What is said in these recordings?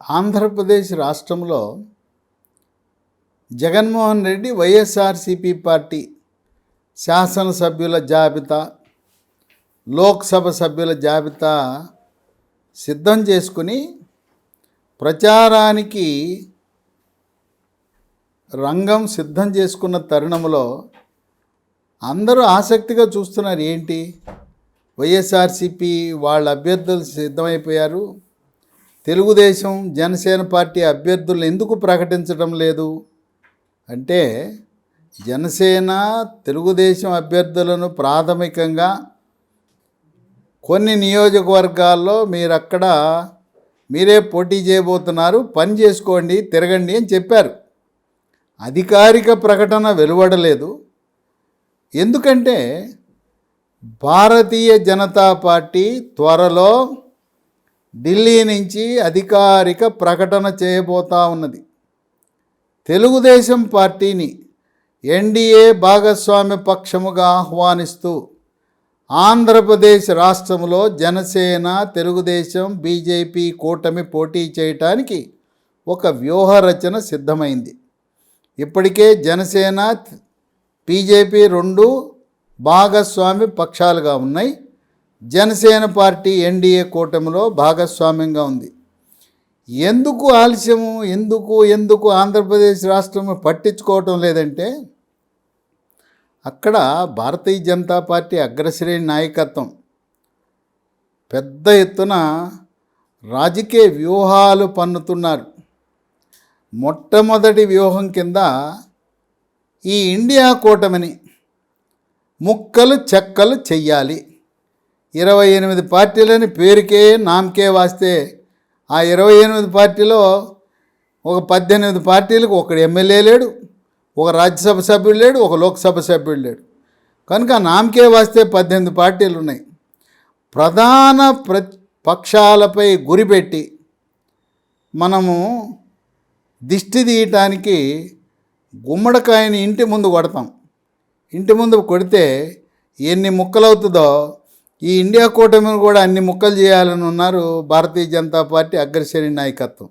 ఆంధ్రప్రదేశ్ రాష్ట్రంలో జగన్మోహన్ రెడ్డి వైఎస్ఆర్సిపి పార్టీ శాసనసభ్యుల జాబితా లోక్సభ సభ్యుల జాబితా సిద్ధం చేసుకుని ప్రచారానికి రంగం సిద్ధం చేసుకున్న తరుణంలో అందరూ ఆసక్తిగా చూస్తున్నారు ఏంటి? వైఎస్ఆర్సిపి వాళ్ళ అభ్యర్థులు సిద్ధమైపోయారు. తెలుగుదేశం జనసేన పార్టీ అభ్యర్థులను ఎందుకు ప్రకటించడం లేదు? అంటే జనసేన తెలుగుదేశం అభ్యర్థులను ప్రాథమికంగా కొన్ని నియోజకవర్గాల్లో మీరు అక్కడ మీరే పోటీ చేయబోతున్నారు పని చేసుకోండి తిరగండి అని చెప్పారు. అధికారిక ప్రకటన వెలువడలేదు. ఎందుకంటే భారతీయ జనతా పార్టీ త్వరలో ఢిల్లీ నుంచి అధికారిక ప్రకటన చేయబోతా ఉన్నది. తెలుగుదేశం పార్టీని ఎన్డీఏ భాగస్వామ్య పక్షముగా ఆహ్వానిస్తూ ఆంధ్రప్రదేశ్ రాష్ట్రంలో జనసేన తెలుగుదేశం బీజేపీ కూటమి పోటీ చేయటానికి ఒక వ్యూహ రచన సిద్ధమైంది. ఇప్పటికే జనసేన బీజేపీ రెండు భాగస్వామి పక్షాలుగా ఉన్నాయి. జనసేన పార్టీ ఎన్డీఏ కూటమిలో భాగస్వామ్యంగా ఉంది. ఎందుకు ఆలస్యము? ఎందుకు ఎందుకు ఆంధ్రప్రదేశ్ రాష్ట్రం పట్టించుకోవటం లేదంటే అక్కడ భారతీయ జనతా పార్టీ అగ్రశ్రేణి నాయకత్వం పెద్ద ఎత్తున రాజకీయ వ్యూహాలు పన్నుతున్నారు. మొట్టమొదటి వ్యూహం కింద ఈ ఇండియా కూటమిని ముక్కలు చెక్కలు చెయ్యాలి. ఇరవై ఎనిమిది పార్టీలని పేరుకే నామకే వాస్తే. ఆ ఇరవై ఎనిమిది పార్టీలో ఒక పద్దెనిమిది పార్టీలకు ఒకడు ఎమ్మెల్యే లేడు ఒక రాజ్యసభ సభ్యుడు లేడు ఒక లోక్సభ సభ్యుడు లేడు. కనుక నామకే వాస్తే పద్దెనిమిది పార్టీలు ఉన్నాయి ప్రధాన ప్ర పక్షాలపై గురిపెట్టి మనము దిష్టి తీయటానికి గుమ్మడికాయని ఇంటి ముందు కొడతాం. ఇంటి ముందు కొడితే ఎన్ని ముక్కలవుతుందో ఈ ఇండియా కూటమిని కూడా అన్ని ముక్కలు చేయాలని ఉన్నారు భారతీయ జనతా పార్టీ అగ్రశ్రేణి నాయకత్వం.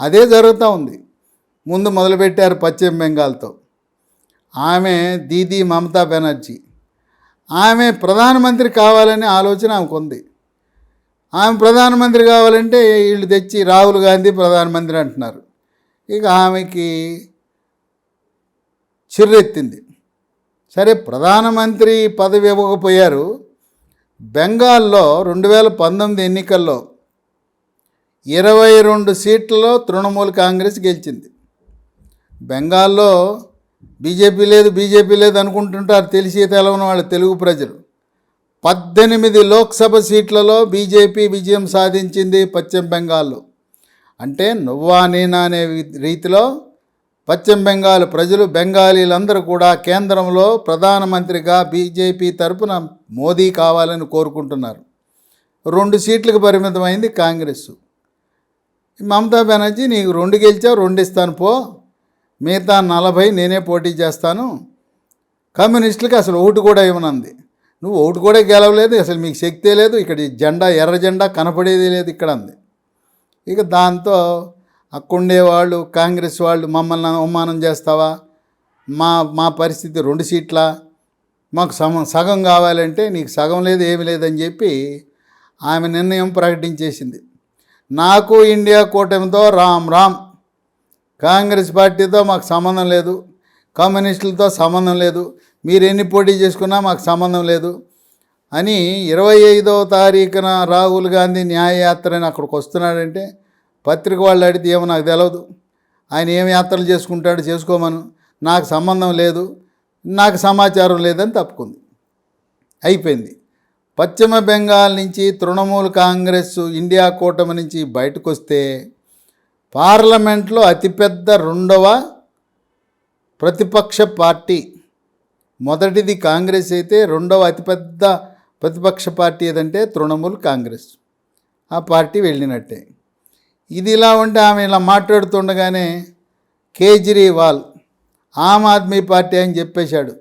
అదే జరుగుతూ ఉంది. ముందు మొదలుపెట్టారు పశ్చిమ బెంగాల్తో. ఆమె దీదీ మమతా బెనర్జీ. ఆమె ప్రధానమంత్రి కావాలనే ఆలోచన ఆమెకు ఉంది ఆమె ప్రధానమంత్రి కావాలంటే వీళ్ళు తెచ్చి రాహుల్ గాంధీ ప్రధానమంత్రి అంటున్నారు. ఇక ఆమెకి చిర్రెత్తింది. సరే ప్రధానమంత్రి పదవి ఇవ్వకపోయారు. బెంగాల్లో రెండు వేల పంతొమ్మిది ఎన్నికల్లో ఇరవై రెండు సీట్లలో తృణమూల్ కాంగ్రెస్ గెలిచింది. బెంగాల్లో బీజేపీ లేదు బీజేపీ లేదు అనుకుంటుంటారు తెలిసి తెలవని వాళ్ళ తెలుగు ప్రజలు. పద్దెనిమిది లోక్సభ సీట్లలో బీజేపీ విజయం సాధించింది పశ్చిమ బెంగాల్లో. అంటే నువ్వా నేనా అనే రీతిలో పశ్చిమ బెంగాల్ ప్రజలు బెంగాలీలందరూ కూడా కేంద్రంలో ప్రధానమంత్రిగా బీజేపీ తరపున మోదీ కావాలని కోరుకుంటున్నారు. రెండు సీట్లకు పరిమితమైంది కాంగ్రెస్. మమతా బెనర్జీ నీకు రెండు గెలిచావు రెండు ఇస్తాను పో. మిగతా నలభై నేనే పోటీ చేస్తాను. కమ్యూనిస్టులకి అసలు ఓటు కూడా ఇవ్వనంది. నువ్వు ఓటు కూడా గెలవలేదు అసలు మీకు శక్తే లేదు ఇక్కడ ఈ జెండా ఎర్ర జెండా కనపడేది లేదు ఇక్కడ అంది. ఇక దాంతో అక్కడుండే వాళ్ళు కాంగ్రెస్ వాళ్ళు మమ్మల్ని అవమానం చేస్తావా? మా మా పరిస్థితి రెండు సీట్ల? మాకు సగం సగం కావాలంటే నీకు సగం లేదు ఏమి లేదని చెప్పి ఆమె నిర్ణయం ప్రకటించేసింది. నాకు ఇండియా కూటమితో రామ్ రామ్. కాంగ్రెస్ పార్టీతో మాకు సంబంధం లేదు. కమ్యూనిస్టులతో సంబంధం లేదు. మీరు ఎన్ని పోటీ చేసుకున్నా మాకు సంబంధం లేదు అని ఇరవై ఐదవ తారీఖున రాహుల్ గాంధీ న్యాయయాత్రని అక్కడికి వస్తున్నాడంటే పత్రిక వాళ్ళు అడిగితే ఏమో నాకు తెలియదు ఆయన ఏం యాత్రలు చేసుకుంటాడు చేసుకోమను. నాకు సంబంధం లేదు. నాకు సమాచారం లేదని తప్పుకుంది. అయిపోయింది. పశ్చిమ బెంగాల్ నుంచి తృణమూల్ కాంగ్రెస్ ఇండియా కూటమి నుంచి బయటకు వస్తే పార్లమెంట్లో అతిపెద్ద రెండవ ప్రతిపక్ష పార్టీ. మొదటిది కాంగ్రెస్ అయితే రెండవ అతిపెద్ద ప్రతిపక్ష పార్టీ ఏదంటే తృణమూల్ కాంగ్రెస్. ఆ పార్టీ వెళ్ళినట్టే. ఇది ఇలా ఉంటే ఆమె ఇలా మాట్లాడుతుండగానే కేజ్రీవాల్ ఆమ్ ఆద్మీ పార్టీ అని చెప్పేశాడు.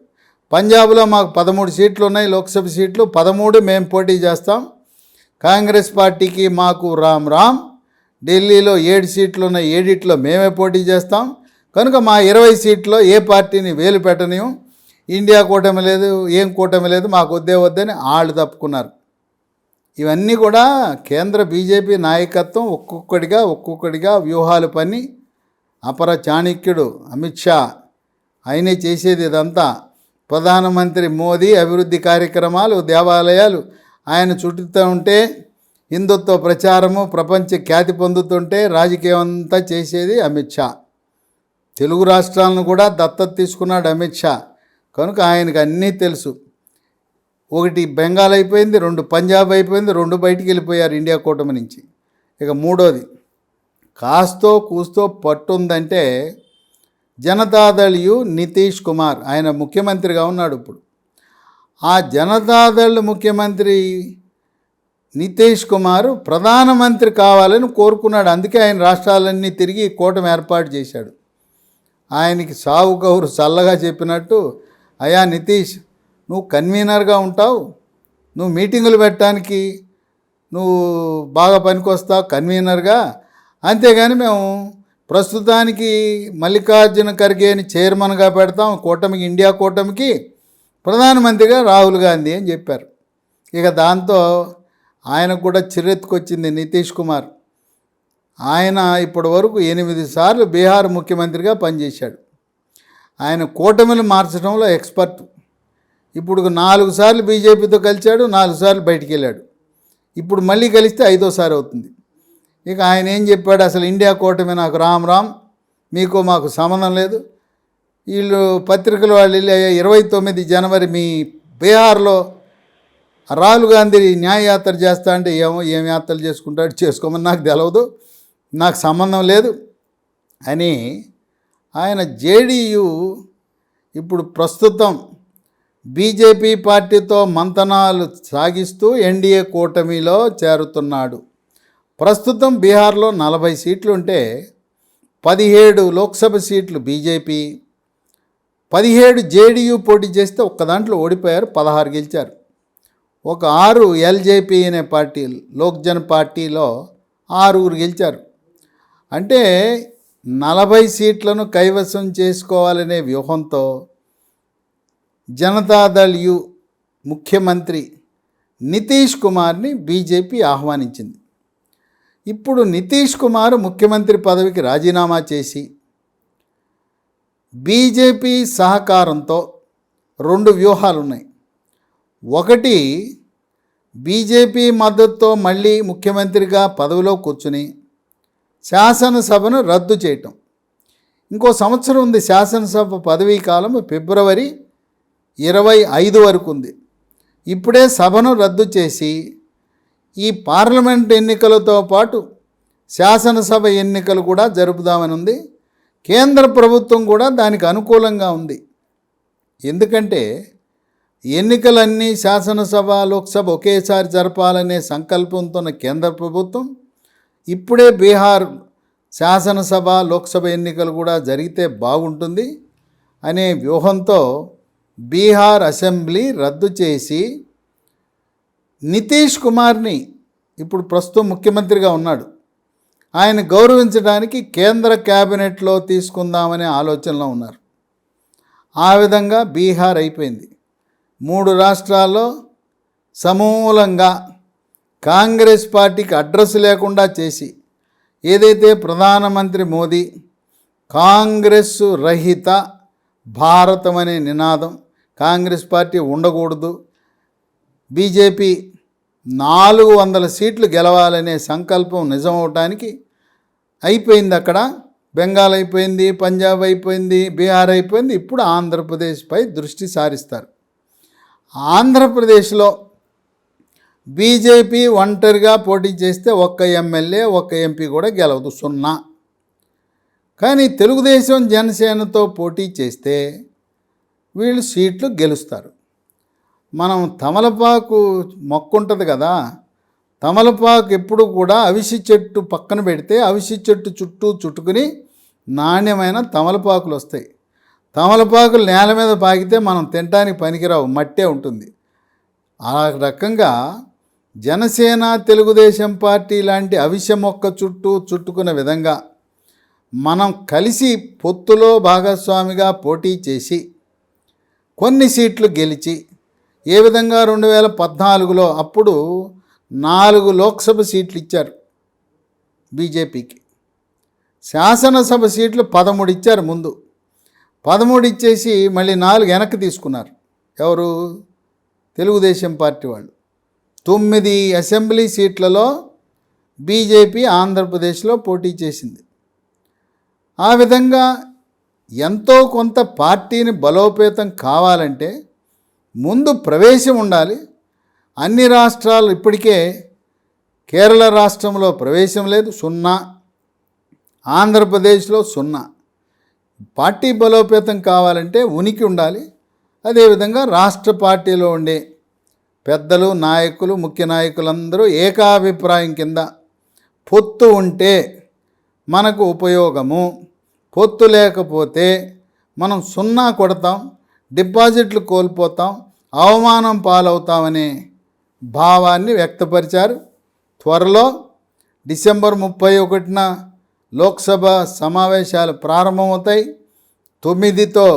పంజాబ్లో మాకు పదమూడు సీట్లు ఉన్నాయి లోక్సభ సీట్లు పదమూడు మేము పోటీ చేస్తాం. కాంగ్రెస్ పార్టీకి మాకు రామ్ రామ్ ఢిల్లీలో ఏడు సీట్లు ఉన్నాయి ఏడిట్లో మేమే పోటీ చేస్తాం. కనుక మా ఇరవై సీట్లో ఏ పార్టీని వేలు పెట్టనియం? ఇండియా కూటమి లేదు ఏం కూటమి లేదు మాకు వద్దే వద్దని వాళ్ళు తప్పుకున్నారు. ఇవన్నీ కూడా కేంద్ర బీజేపీ నాయకత్వం ఒక్కొక్కడిగా ఒక్కొక్కడిగా వ్యూహాలు పని. అపర చాణక్యుడు అమిత్ షా ఆయనే చేసేది ఇదంతా. ప్రధానమంత్రి మోదీ అభివృద్ధి కార్యక్రమాలు దేవాలయాలు ఆయన చుట్టుతూ ఉంటే హిందుత్వ ప్రచారము ప్రపంచ ఖ్యాతి పొందుతుంటే రాజకీయం అంతా చేసేది అమిత్ షా. తెలుగు రాష్ట్రాలను కూడా దత్తత తీసుకున్నాడు అమిత్ షా. కనుక ఆయనకు అన్నీ తెలుసు. ఒకటి బెంగాల్ అయిపోయింది రెండు పంజాబ్ అయిపోయింది రెండు బయటికి వెళ్ళిపోయారు ఇండియా కూటమి నుంచి. ఇక మూడోది కాస్తో కూస్తో పట్టుందంటే జనతాదళ్ నితీష్ కుమార్ ఆయన ముఖ్యమంత్రిగా ఉన్నాడు ఇప్పుడు. ఆ జనతాదళ్ ముఖ్యమంత్రి నితీష్ కుమార్ ప్రధానమంత్రి కావాలని కోరుకున్నాడు. అందుకే ఆయన రాష్ట్రాలన్నీ తిరిగి కూటమి ఏర్పాటు చేశాడు. ఆయనకి సావు కౌరు చల్లగా చెప్పినట్టు అయా నితీష్ నువ్వు కన్వీనర్గా ఉంటావు నువ్వు మీటింగులు పెట్టడానికి నువ్వు బాగా పనికొస్తావు కన్వీనర్గా. అంతేగాని మేము ప్రస్తుతానికి మల్లికార్జున ఖర్గేని చైర్మన్గా పెడతాం కూటమికి ఇండియా కూటమికి ప్రధానమంత్రిగా రాహుల్ గాంధీ అని చెప్పారు. ఇక దాంతో ఆయనకు కూడా చిరెత్తుకొచ్చింది నితీష్ కుమార్. ఆయన ఇప్పటి వరకు ఎనిమిది సార్లు బీహార్ ముఖ్యమంత్రిగా పనిచేశాడు. ఆయన కూటమిలు మార్చడంలో ఎక్స్పర్ట్. ఇప్పుడు నాలుగు సార్లు బీజేపీతో కలిశాడు నాలుగు సార్లు బయటికి వెళ్ళాడు ఇప్పుడు మళ్ళీ కలిస్తే ఐదోసారి అవుతుంది. ఇక ఆయన ఏం చెప్పాడు? అసలు ఇండియా కూటమి నాకు రామ్ రామ్ మీకు మాకు సంబంధం లేదు. వీళ్ళు పత్రికలు వాళ్ళు వెళ్ళి ఇరవై తొమ్మిది జనవరి మీ బీహార్లో రాహుల్ గాంధీ న్యాయయాత్ర చేస్తా అంటే ఏమో ఏం యాత్రలు చేసుకుంటాడు చేసుకోమని నాకు తెలవదు. నాకు సంబంధం లేదు అని ఆయన జేడీయు ఇప్పుడు ప్రస్తుతం బీజేపీ పార్టీతో మంతనాలు సాగిస్తూ ఎన్డీఏ కూటమిలో చేరుతున్నాడు. ప్రస్తుతం బీహార్లో నలభై సీట్లు ఉంటే పదిహేడు లోక్సభ సీట్లు బీజేపీ పదిహేడు జేడీయూ పోటీ చేస్తే ఒక్క దాంట్లో ఓడిపోయారు పదహారు గెలిచారు. ఒక ఆరు ఎల్జేపీ అనే పార్టీ లోక్జన్ పార్టీలో ఆరుగురు గెలిచారు. అంటే నలభై సీట్లను కైవసం చేసుకోవాలనే వ్యూహంతో జనతాదళ్ యు ముఖ్యమంత్రి నితీష్ కుమార్ని బీజేపీ ఆహ్వానించింది. ఇప్పుడు నితీష్ కుమార్ ముఖ్యమంత్రి పదవికి రాజీనామా చేసి బీజేపీ సహకారంతో రెండు వ్యూహాలు ఉన్నాయి ఒకటి బీజేపీ మద్దతుతో మళ్ళీ ముఖ్యమంత్రిగా పదవిలో కూర్చుని శాసనసభను రద్దు చేయటం. ఇంకో సంవత్సరం ఉంది శాసనసభ పదవీ కాలం ఫిబ్రవరి ఇరవై ఐదు వరకు ఉంది. ఇప్పుడే సభను రద్దు చేసి ఈ పార్లమెంట్ ఎన్నికలతో పాటు శాసనసభ ఎన్నికలు కూడా జరుపుదామని ఉంది. కేంద్ర ప్రభుత్వం కూడా దానికి అనుకూలంగా ఉంది. ఎందుకంటే ఎన్నికలన్నీ శాసనసభ లోక్సభ ఒకేసారి జరపాలనే సంకల్పంతో ఉన్న కేంద్ర ప్రభుత్వం ఇప్పుడే బీహార్ శాసనసభ లోక్సభ ఎన్నికలు కూడా జరిగితే బాగుంటుంది అనే వ్యూహంతో బీహార్ అసెంబ్లీ రద్దు చేసి నితీష్ కుమార్ని ఇప్పుడు ప్రస్తుతం ముఖ్యమంత్రిగా ఉన్నాడు. ఆయన గౌరవించడానికి కేంద్ర క్యాబినెట్లో తీసుకుందామనే ఆలోచనలో ఉన్నారు. ఆ విధంగా బీహార్ అయిపోయింది. మూడు రాష్ట్రాల్లో సమూలంగా కాంగ్రెస్ పార్టీకి అడ్రస్ లేకుండా చేసి ఏదైతే ప్రధానమంత్రి మోదీ కాంగ్రెస్ రహిత భారతం అనే నినాదం కాంగ్రెస్ పార్టీ ఉండకూడదు. బీజేపీ నాలుగు వందల సీట్లు గెలవాలనే సంకల్పం నిజమవటానికి అయిపోయింది అక్కడ. బెంగాల్ అయిపోయింది పంజాబ్ అయిపోయింది బీహార్ అయిపోయింది. ఇప్పుడు ఆంధ్రప్రదేశ్పై దృష్టి సారిస్తారు. ఆంధ్రప్రదేశ్లో బీజేపీ ఒంటరిగా పోటీ చేస్తే ఒక్క ఎమ్మెల్యే ఒక్క ఎంపీ కూడా గెలవదు సున్నా. కానీ తెలుగుదేశం జనసేనతో పోటీ చేస్తే వీళ్ళు సీట్లు గెలుస్తారు. మనం తమలపాకు మొక్క ఉంటుంది కదా తమలపాకు ఎప్పుడు కూడా అవిసి చెట్టు పక్కన పెడితే అవిసి చెట్టు చుట్టూ చుట్టుకుని నాణ్యమైన తమలపాకులు వస్తాయి. తమలపాకులు నేల మీద పాకితే మనం తినడానికి పనికిరావు మట్టే ఉంటుంది. ఆ రకంగా జనసేన తెలుగుదేశం పార్టీ లాంటి అవిష మొక్క చుట్టూ చుట్టుకున్న విధంగా మనం కలిసి పొత్తులో భాగస్వామిగా పోటీ చేసి కొన్ని సీట్లు గెలిచి ఏ విధంగా రెండు వేల పద్నాలుగులో అప్పుడు నాలుగు లోక్సభ సీట్లు ఇచ్చారు బీజేపీకి. శాసనసభ సీట్లు పదమూడు ఇచ్చారు ముందు. పదమూడు ఇచ్చేసి మళ్ళీ నాలుగు వెనక్కి తీసుకున్నారు. ఎవరు? తెలుగుదేశం పార్టీ వాళ్ళు. తొమ్మిది అసెంబ్లీ సీట్లలో బీజేపీ ఆంధ్రప్రదేశ్లో పోటీ చేసింది. ఆ విధంగా ఎంతో కొంత పార్టీని బలోపేతం కావాలంటే ముందు ప్రవేశం ఉండాలి. అన్ని రాష్ట్రాలు ఇప్పటికే కేరళ రాష్ట్రంలో ప్రవేశం లేదు. సున్నా. ఆంధ్రప్రదేశ్లో సున్నా. పార్టీ బలోపేతం కావాలంటే ఉనికి ఉండాలి. అదేవిధంగా రాష్ట్ర పార్టీలో ఉండే పెద్దలు నాయకులు ముఖ్య నాయకులందరూ ఏకాభిప్రాయం కింద పొత్తు ఉంటే మనకు ఉపయోగము. పొత్తు లేకపోతే మనం సున్నా కొడతాం డిపాజిట్లు కోల్పోతాం అవమానం పాలవుతామనే భావాన్ని వ్యక్తపరిచారు. త్వరలో డిసెంబర్ ముప్పై ఒకటిన లోక్సభ సమావేశాలు ప్రారంభమవుతాయి. తొమ్మిదితో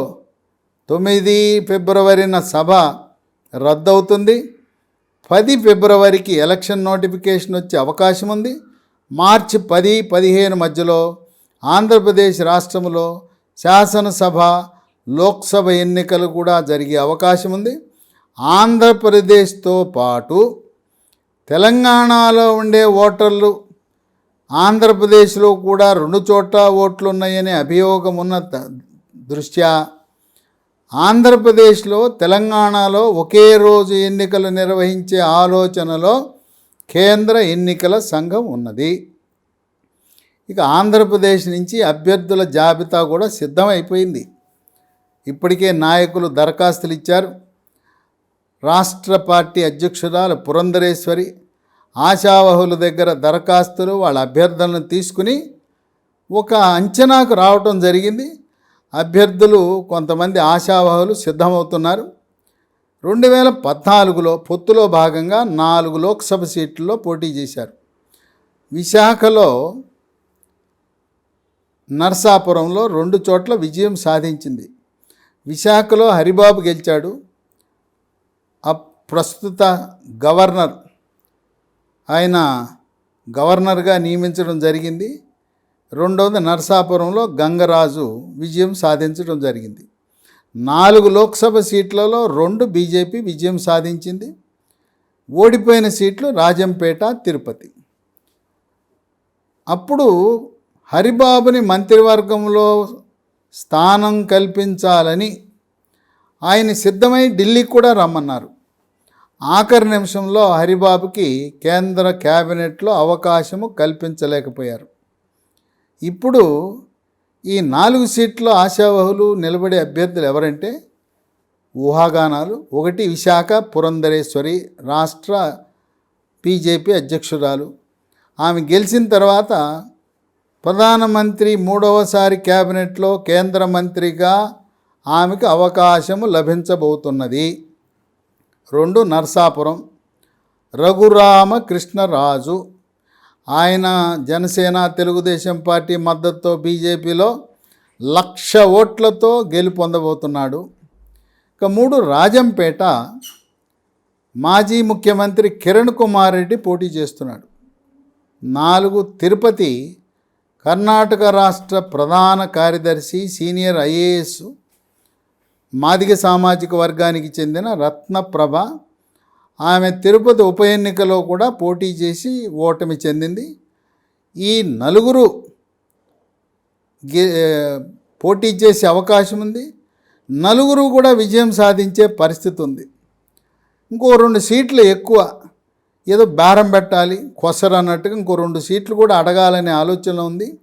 తొమ్మిది ఫిబ్రవరిన సభ రద్దవుతుంది. పది ఫిబ్రవరికి ఎలక్షన్ నోటిఫికేషన్ వచ్చే అవకాశం ఉంది మార్చి పది పదిహేను మధ్యలో ఆంధ్రప్రదేశ్ రాష్ట్రంలో శాసనసభ లోక్సభ ఎన్నికలు కూడా జరిగే అవకాశం ఉంది. ఆంధ్రప్రదేశ్తో పాటు తెలంగాణలో ఉండే ఓటర్లు ఆంధ్రప్రదేశ్లో కూడా రెండు చోట్ల ఓట్లు ఉన్నాయనే అభియోగం ఉన్న దృష్ట్యా ఆంధ్రప్రదేశ్లో తెలంగాణలో ఒకే రోజు ఎన్నికలు నిర్వహించే ఆలోచనలో కేంద్ర ఎన్నికల సంఘం ఉన్నది. ఇక ఆంధ్రప్రదేశ్ నుంచి అభ్యర్థుల జాబితా కూడా సిద్ధమైపోయింది. ఇప్పటికే నాయకులు దరఖాస్తులు ఇచ్చారు. రాష్ట్ర పార్టీ అధ్యక్షురాలు పురంధరేశ్వరి ఆశావహుల దగ్గర దరఖాస్తులు వాళ్ళ అభ్యర్థులను తీసుకుని ఒక అంచనాకు రావటం జరిగింది. అభ్యర్థులు కొంతమంది ఆశావహులు సిద్ధమవుతున్నారు. రెండు వేల పద్నాలుగులో పొత్తులో భాగంగా నాలుగు లోక్సభ సీట్లలో పోటీ చేశారు. విశాఖలో నర్సాపురంలో రెండు చోట్ల విజయం సాధించింది. విశాఖలో హరిబాబు గెలిచాడు. ప్రస్తుత గవర్నర్ ఆయన గవర్నర్గా నియమించడం జరిగింది. రెండవది నర్సాపురంలో గంగరాజు విజయం సాధించడం జరిగింది. నాలుగు లోక్సభ సీట్లలో రెండు బీజేపీ విజయం సాధించింది. ఓడిపోయిన సీట్లు రాజంపేట తిరుపతి. అప్పుడు హరిబాబుని మంత్రివర్గంలో స్థానం కల్పించాలని ఆయన సిద్ధమై ఢిల్లీకి కూడా రమ్మన్నారు. ఆఖరి నిమిషంలో హరిబాబుకి కేంద్ర క్యాబినెట్లో అవకాశము కల్పించలేకపోయారు. ఇప్పుడు ఈ నాలుగు సీట్లు ఆశావహులు నిలబడే అభ్యర్థులు ఎవరంటే ఊహాగానాలు ఒకటి విశాఖ పురంధరేశ్వరి రాష్ట్ర బీజేపీ అధ్యక్షురాలు. ఆమె గెలిచిన తర్వాత ప్రధానమంత్రి మూడవసారి కేబినెట్లో కేంద్ర మంత్రిగా ఆమెకు అవకాశము లభించబోతున్నది. రెండు నర్సాపురం రఘురామ కృష్ణరాజు ఆయన జనసేన తెలుగుదేశం పార్టీ మద్దతుతో బీజేపీలో లక్ష ఓట్లతో గెలుపొందబోతున్నాడు ఇక మూడు రాజంపేట మాజీ ముఖ్యమంత్రి కిరణ్ కుమార్ రెడ్డి పోటీ చేస్తున్నాడు. నాలుగు తిరుపతి కర్ణాటక రాష్ట్ర ప్రధాన కార్యదర్శి సీనియర్ ఐఏఎస్ మాదిగ సామాజిక వర్గానికి చెందిన రత్నప్రభ. ఆమె తిరుపతి ఉప ఎన్నికలో కూడా పోటీ చేసి ఓటమి చెందింది. ఈ నలుగురు గే పోటీ చేసే అవకాశం ఉంది. నలుగురు కూడా విజయం సాధించే పరిస్థితి ఉంది. ఇంకో రెండు సీట్లు ఎక్కువ. ఏదో బేరం పెట్టాలి కొసరు అన్నట్టుగా ఇంకో రెండు సీట్లు కూడా అడగాలనే ఆలోచన ఉంది.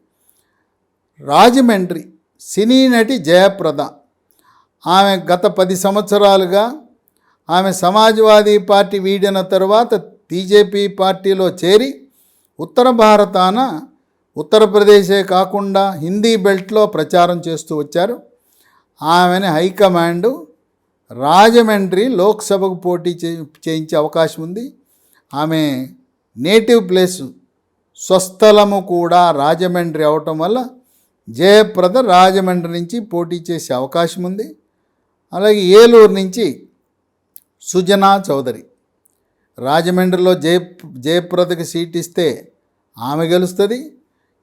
రాజమండ్రి సినీ నటి జయప్రద. ఆమె గత పది సంవత్సరాలుగా ఆమె సమాజ్వాదీ పార్టీ వీడిన తర్వాత బీజేపీ పార్టీలో చేరి ఉత్తర భారతాన ఉత్తరప్రదేశే కాకుండా హిందీ బెల్ట్లో ప్రచారం చేస్తూ వచ్చారు. ఆమెని హైకమాండ్ రాజమండ్రి లోక్సభకు పోటీ చే చేయించే అవకాశం ఉంది. ఆమె నేటివ్ ప్లేసు స్వస్థలము కూడా రాజమండ్రి అవటం వల్ల జయప్రద రాజమండ్రి నుంచి పోటీ చేసే అవకాశం ఉంది. అలాగే ఏలూరు నుంచి సుజనా చౌదరి రాజమండ్రిలో జయ జయప్రదకి సీట్ ఇస్తే ఆమె గెలుస్తుంది.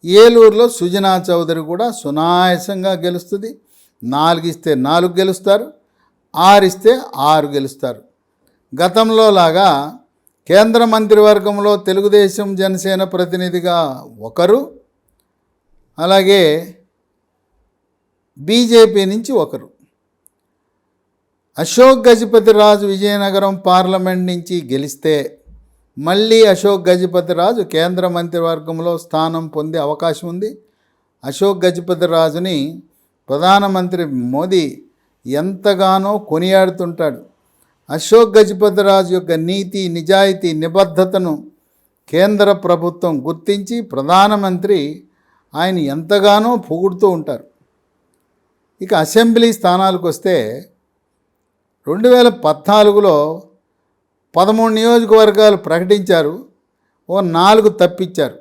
ఏలూరులో సుజనా చౌదరి కూడా సునాయాసంగా గెలుస్తుంది. నాలుగు ఇస్తే నాలుగు గెలుస్తారు. ఆరు ఇస్తే ఆరు గెలుస్తారు. గతంలో లాగా కేంద్ర మంత్రివర్గంలో తెలుగుదేశం జనసేన ప్రతినిధిగా ఒకరు అలాగే బీజేపీ నుంచి ఒకరు. అశోక్ గజపతి రాజు విజయనగరం పార్లమెంట్ నుంచి గెలిస్తే మళ్ళీ అశోక్ గజపతి రాజు కేంద్ర మంత్రివర్గంలో స్థానం పొందే అవకాశం ఉంది. అశోక్ గజపతి రాజుని ప్రధానమంత్రి మోదీ ఎంతగానో కొనియాడుతుంటాడు. అశోక్ గజపతి రాజు యొక్క నీతి నిజాయితీ నిబద్ధతను కేంద్ర ప్రభుత్వం గుర్తించి ప్రధానమంత్రి ఆయన ఎంతగానో పొగుడుతూ ఉంటారు. ఇక అసెంబ్లీ స్థానాలకు వస్తే రెండు వేల పద్నాలుగులో పదమూడు నియోజకవర్గాలు ప్రకటించారు ఓ నాలుగు తప్పించారు.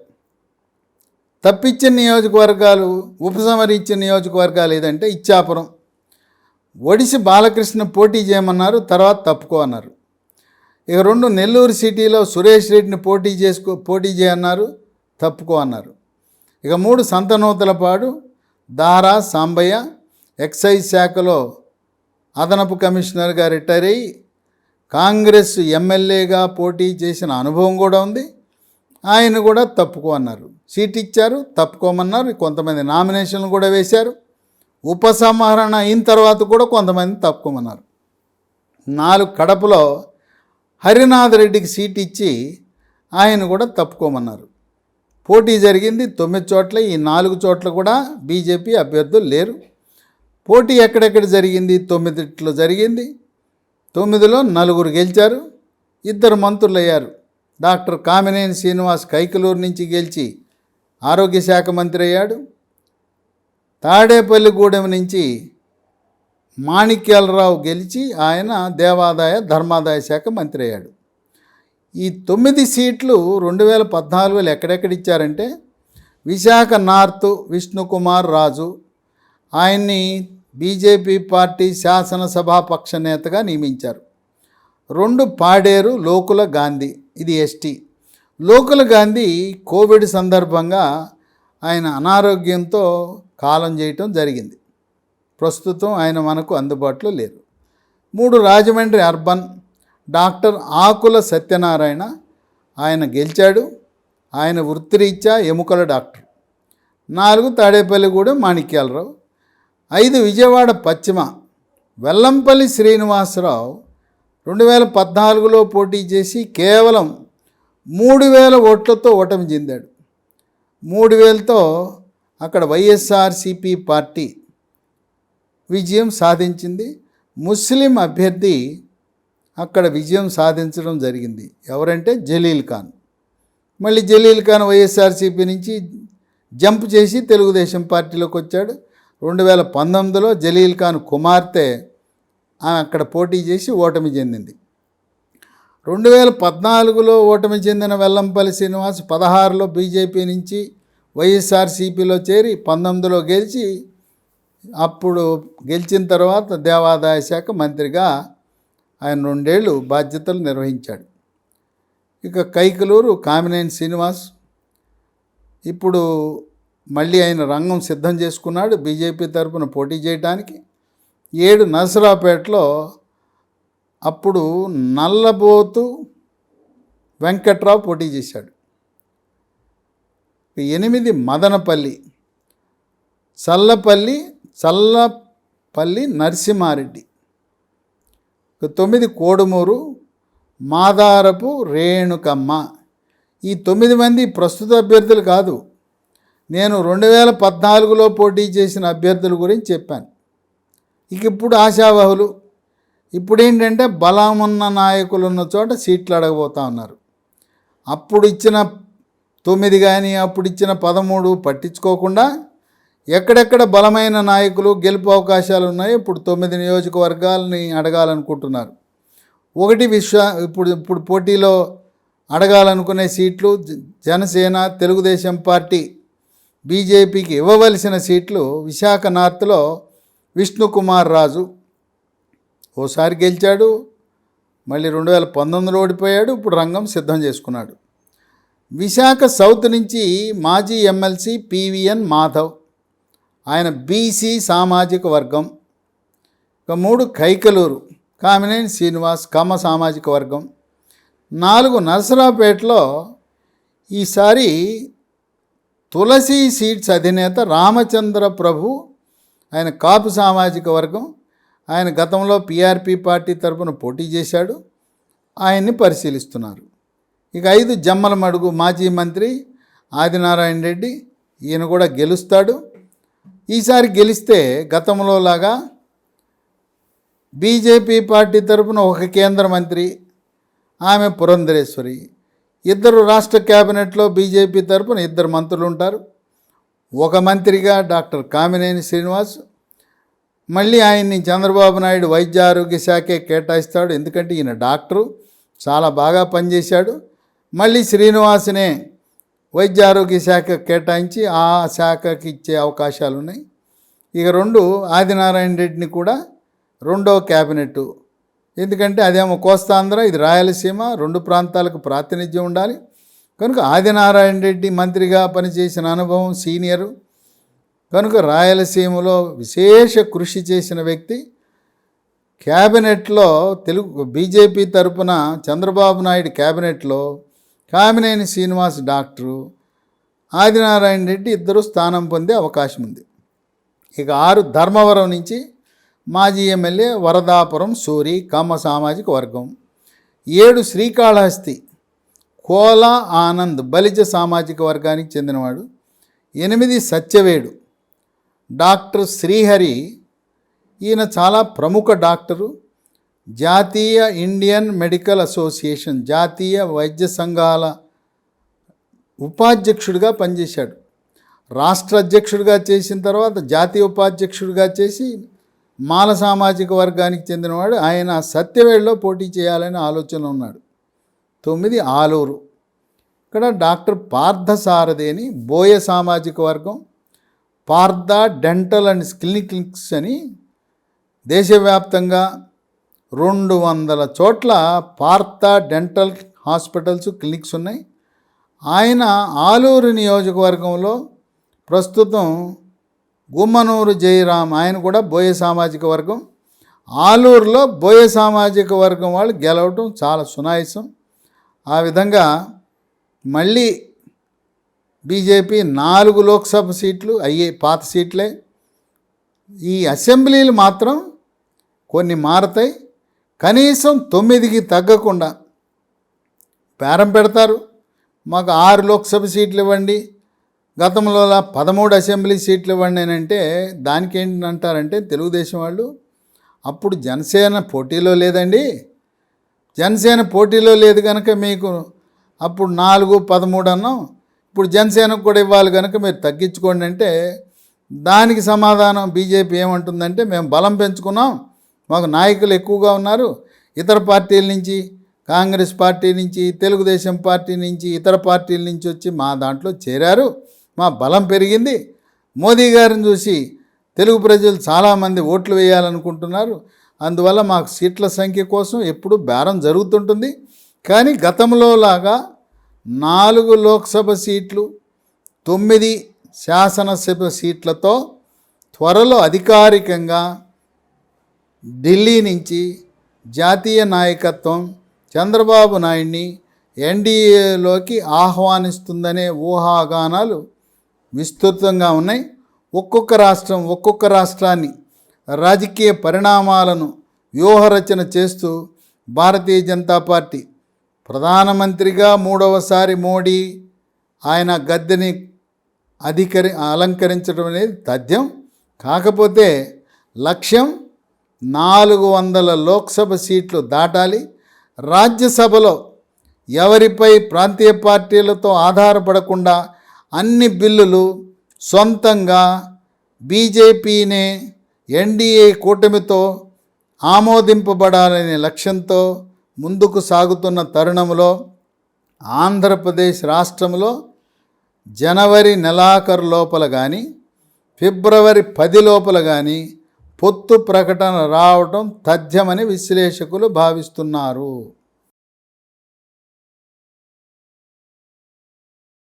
తప్పించిన నియోజకవర్గాలు ఉపసంహరించిన నియోజకవర్గాలు ఏదంటే ఇచ్చాపురం. ఒడిసి బాలకృష్ణ పోటీ చేయమన్నారు తర్వాత తప్పుకో అన్నారు. ఇక రెండు నెల్లూరు సిటీలో సురేష్ రెడ్డిని పోటీ చేసుకో పోటీ చేయన్నారు తప్పుకో అన్నారు. ఇక మూడు సంతనూతలపాడు దారా సాంబయ్య ఎక్సైజ్ శాఖలో అదనపు కమిషనర్గా రిటైర్ అయ్యి కాంగ్రెస్ ఎమ్మెల్యేగా పోటీ చేసిన అనుభవం కూడా ఉంది. ఆయన కూడా తప్పుకో అన్నారు. సీట్ ఇచ్చారు తప్పుకోమన్నారు. కొంతమంది నామినేషన్లు కూడా వేశారు. ఉపసంహరణ అయిన తర్వాత కూడా కొంతమంది తప్పుకోమన్నారు నాలుగు కడపలో హరినాథ్ రెడ్డికి సీట్ ఇచ్చి ఆయన కూడా తప్పుకోమన్నారు. పోటీ జరిగింది తొమ్మిది చోట్ల ఈ నాలుగు చోట్ల కూడా బీజేపీ అభ్యర్థులు లేరు. పోటీ ఎక్కడెక్కడ జరిగింది? తొమ్మిదిట్లో జరిగింది. తొమ్మిదిలో నలుగురు గెలిచారు. ఇద్దరు మంత్రులు అయ్యారు డాక్టర్ కామినేని శ్రీనివాస్ కైకలూరు నుంచి గెలిచి ఆరోగ్య శాఖ మంత్రి అయ్యాడు. తాడేపల్లిగూడెం నుంచి మాణిక్యాలరావు గెలిచి ఆయన దేవాదాయ ధర్మాదాయ శాఖ మంత్రి అయ్యాడు. ఈ తొమ్మిది సీట్లు రెండు వేల పద్నాలుగులో ఎక్కడెక్కడ ఇచ్చారంటే విశాఖ నార్త్ విష్ణుకుమార్ రాజు ఆయన్ని బీజేపీ పార్టీ శాసనసభాపక్ష నేతగా నియమించారు. రెండు పాడేరు లోకుల గాంధీ ఇది ఎస్టీ. లోకుల గాంధీ కోవిడ్ సందర్భంగా ఆయన అనారోగ్యంతో కాలం చేయటం జరిగింది. ప్రస్తుతం ఆయన మనకు అందుబాటులో లేరు. మూడు రాజమండ్రి అర్బన్ డాక్టర్ ఆకుల సత్యనారాయణ ఆయన గెలిచాడు. ఆయన వృత్తిరీత్యా ఎముకల డాక్టర్. నాలుగు తాడేపల్లిగూడెం మాణిక్యాలరావు. ఐదు విజయవాడ పశ్చిమ వెల్లంపల్లి శ్రీనివాసరావు రెండు వేల పద్నాలుగులో పోటీ చేసి కేవలం మూడు వేల ఓట్లతో ఓటమి చెందాడు. మూడు వేలతో అక్కడ వైఎస్ఆర్సిపి పార్టీ విజయం సాధించింది. ముస్లిం అభ్యర్థి అక్కడ విజయం సాధించడం జరిగింది. ఎవరంటే జలీల్ ఖాన్. మళ్ళీ జలీల్ ఖాన్ వైఎస్ఆర్సీపీ నుంచి జంప్ చేసి తెలుగుదేశం పార్టీలోకి వచ్చాడు. రెండు వేల పంతొమ్మిదిలో జలీల్ ఖాన్ కుమార్తె ఆమె అక్కడ పోటీ చేసి ఓటమి చెందింది. రెండు వేల పద్నాలుగులో ఓటమి చెందిన వెల్లంపల్లి శ్రీనివాస్ పదహారులో బీజేపీ నుంచి వైఎస్ఆర్సీపీలో చేరి పంతొమ్మిదిలో గెలిచి అప్పుడు గెలిచిన తర్వాత దేవాదాయ శాఖ మంత్రిగా ఆయన రెండేళ్ళు బాధ్యతలు నిర్వహించాడు. ఇక కైకలూరు కామినేని శ్రీనివాస్ ఇప్పుడు మళ్ళీ ఆయన రంగం సిద్ధం చేసుకున్నాడు. బీజేపీ తరపున పోటీ చేయడానికి ఏడు నరసరావుపేటలో అప్పుడు నల్లబోతు వెంకట్రావు పోటీ చేశాడు. ఎనిమిది మదనపల్లి చల్లపల్లి చల్లపల్లి నరసింహారెడ్డి. తొమ్మిది కోడుమూరు మాదారపు రేణుకమ్మ. ఈ తొమ్మిది మంది ప్రస్తుత అభ్యర్థులు కాదు. నేను రెండు వేల పద్నాలుగులో పోటీ చేసిన అభ్యర్థుల గురించి చెప్పాను. ఇక ఇప్పుడు ఆశావహులు. ఇప్పుడు ఏంటంటే బలమున్న నాయకులు ఉన్న చోట సీట్లు అడగబోతా ఉన్నారు. అప్పుడు ఇచ్చిన తొమ్మిది కానీ అప్పుడు ఇచ్చిన పదమూడు పట్టించుకోకుండా ఎక్కడెక్కడ బలమైన నాయకులు గెలుపు అవకాశాలు ఉన్నాయో ఇప్పుడు తొమ్మిది నియోజకవర్గాలని అడగాలనుకుంటున్నారు. ఒకటి విశ్వ ఇప్పుడు ఇప్పుడు పోటీలో అడగాలనుకునే సీట్లు జ- జనసేన తెలుగుదేశం పార్టీ బీజేపీకి ఇవ్వవలసిన సీట్లు విశాఖ నార్త్లో విష్ణుకుమార్ రాజు ఓసారి గెలిచాడు మళ్ళీ రెండు వేల పంతొమ్మిదిలో ఓడిపోయాడు ఇప్పుడు రంగం సిద్ధం చేసుకున్నాడు. విశాఖ సౌత్ నుంచి మాజీ ఎమ్మెల్సీ పివిఎన్ మాధవ్ ఆయన బీసీ సామాజిక వర్గం ఇక మూడు కైకలూరు కామినేని శ్రీనివాస్ కమ్మ సామాజిక వర్గం నాలుగు నరసరావుపేటలో ఈసారి తులసి సీట్స్ అధినేత రామచంద్ర ప్రభు ఆయన కాపు సామాజిక వర్గం ఆయన గతంలో పిఆర్పి పార్టీ తరపున పోటీ చేశాడు ఆయన్ని పరిశీలిస్తున్నారు. ఇక ఐదు జమ్మల మడుగు మాజీ మంత్రి ఆదినారాయణ రెడ్డి ఈయన కూడా గెలుస్తాడు. ఈసారి గెలిస్తే గతంలో లాగా బీజేపీ పార్టీ తరపున ఒక కేంద్ర మంత్రి ఆమె పురంధరేశ్వరి. ఇద్దరు రాష్ట్ర కేబినెట్లో బీజేపీ తరపున ఇద్దరు మంత్రులు ఉంటారు. ఒక మంత్రిగా డాక్టర్ కామినేని శ్రీనివాస్ మళ్ళీ ఆయన్ని చంద్రబాబు నాయుడు వైద్య ఆరోగ్య శాఖే కేటాయిస్తాడు. ఎందుకంటే ఈయన డాక్టరు చాలా బాగా పనిచేశాడు. మళ్ళీ శ్రీనివాసనే వైద్య ఆరోగ్య శాఖ కేటాయించి ఆ శాఖకి ఇచ్చే అవకాశాలు ఉన్నాయి. ఇక రెండు ఆదినారాయణ రెడ్డిని కూడా రెండో క్యాబినెట్ ఎందుకంటే అదేమో కోస్తాంధ్ర ఇది రాయలసీమ రెండు ప్రాంతాలకు ప్రాతినిధ్యం ఉండాలి. కనుక ఆదినారాయణ రెడ్డి మంత్రిగా పనిచేసిన అనుభవం సీనియరు. కనుక రాయలసీమలో విశేష కృషి చేసిన వ్యక్తి. క్యాబినెట్లో తెలుగు బీజేపీ తరపున చంద్రబాబు నాయుడు క్యాబినెట్లో కామినేని శ్రీనివాస్ డాక్టరు ఆదినారాయణ రెడ్డి ఇద్దరు స్థానం పొందే అవకాశం ఉంది ఇక ఆరు ధర్మవరం నుంచి మాజీ ఎమ్మెల్యే వరదాపురం సూరి కమ్మ సామాజిక వర్గం. ఏడు శ్రీకాళహస్తి కోల ఆనంద్ బలిజ సామాజిక వర్గానికి చెందినవాడు. ఎనిమిది సత్యవేడు డాక్టర్ శ్రీహరి. ఈయన చాలా ప్రముఖ డాక్టరు. జాతీయ ఇండియన్ మెడికల్ అసోసియేషన్ జాతీయ వైద్య సంఘాల ఉపాధ్యక్షుడిగా పనిచేశాడు. రాష్ట్ర అధ్యక్షుడిగా చేసిన తర్వాత జాతీయ ఉపాధ్యక్షుడిగా చేసి మాల సామాజిక వర్గానికి చెందినవాడు. ఆయన సత్యవేడులో పోటీ చేయాలనే ఆలోచన ఉన్నాడు. తొమ్మిది ఆలూరు. ఇక్కడ డాక్టర్ పార్థసారథి అని బోయ సామాజిక వర్గం పార్థ డెంటల్ అండ్ క్లినిక్స్ అని దేశవ్యాప్తంగా రెండు వందల చోట్ల పార్థ డెంటల్ హాస్పిటల్స్ క్లినిక్స్ ఉన్నాయి. ఆయన ఆలూరు నియోజకవర్గంలో ప్రస్తుతం గుమ్మనూరు జయరాం ఆయన కూడా బోయ సామాజిక వర్గం. ఆలూరులో బోయ సామాజిక వర్గం వాళ్ళు గెలవటం చాలా సునాయసం. ఆ విధంగా మళ్ళీ బీజేపీ నాలుగు లోక్సభ సీట్లు అయ్యే పాత సీట్లే. ఈ అసెంబ్లీలు మాత్రం కొన్ని మారతాయి. కనీసం తొమ్మిదికి తగ్గకుండా పేరం పెడతారు. మాకు ఆరు లోక్సభ సీట్లు ఇవ్వండి. గతంలో పదమూడు అసెంబ్లీ సీట్లు ఇవ్వండి అని అంటే దానికి ఏంటంటారంటే తెలుగుదేశం వాళ్ళు అప్పుడు జనసేన పోటీలో లేదండి. జనసేన పోటీలో లేదు కనుక మీకు అప్పుడు నాలుగు పదమూడు అన్నాం. ఇప్పుడు జనసేనకు కూడా ఇవ్వాలి కనుక మీరు తగ్గించుకోండి అంటే దానికి సమాధానం బీజేపీ ఏమంటుందంటే మేము బలం పెంచుకున్నాం. మాకు నాయకులు ఎక్కువగా ఉన్నారు. ఇతర పార్టీల నుంచి కాంగ్రెస్ పార్టీ నుంచి తెలుగుదేశం పార్టీ నుంచి ఇతర పార్టీల నుంచి వచ్చి మా దాంట్లో చేరారు. మా బలం పెరిగింది. మోదీ గారిని చూసి తెలుగు ప్రజలు చాలామంది ఓట్లు వేయాలనుకుంటున్నారు. అందువల్ల మాకు సీట్ల సంఖ్య కోసం ఎప్పుడు బేరం జరుగుతుంటుంది. కానీ గతంలో లాగా నాలుగు లోక్సభ సీట్లు తొమ్మిది శాసనసభ సీట్లతో త్వరలో అధికారికంగా ఢిల్లీ నుంచి జాతీయ నాయకత్వం చంద్రబాబు నాయుడిని ఎన్డీఏలోకి ఆహ్వానిస్తుందనే ఊహాగానాలు విస్తృతంగా ఉన్నాయి. ఒక్కొక్క రాష్ట్రం ఒక్కొక్క రాష్ట్రాన్ని రాజకీయ పరిణామాలను వ్యూహరచన చేస్తూ భారతీయ జనతా పార్టీ ప్రధానమంత్రిగా మూడవసారి మోడీ ఆయన గద్దెని అధికరి అలంకరించడం అనేది తథ్యం. కాకపోతే లక్ష్యం నాలుగు వందల లోక్సభ సీట్లు దాటాలి. రాజ్యసభలో ఎవరిపై ప్రాంతీయ పార్టీలతో ఆధారపడకుండా అన్ని బిల్లులు సొంతంగా బీజేపీనే ఎన్డీఏ కూటమితో ఆమోదింపబడాలనే లక్ష్యంతో ముందుకు సాగుతున్న తరుణంలో ఆంధ్రప్రదేశ్ రాష్ట్రంలో జనవరి నెలాఖరు లోపల కానీ ఫిబ్రవరి పది లోపల కానీ పొత్తు ప్రకటన రావటం తథ్యమని విశ్లేషకులు భావిస్తున్నారు.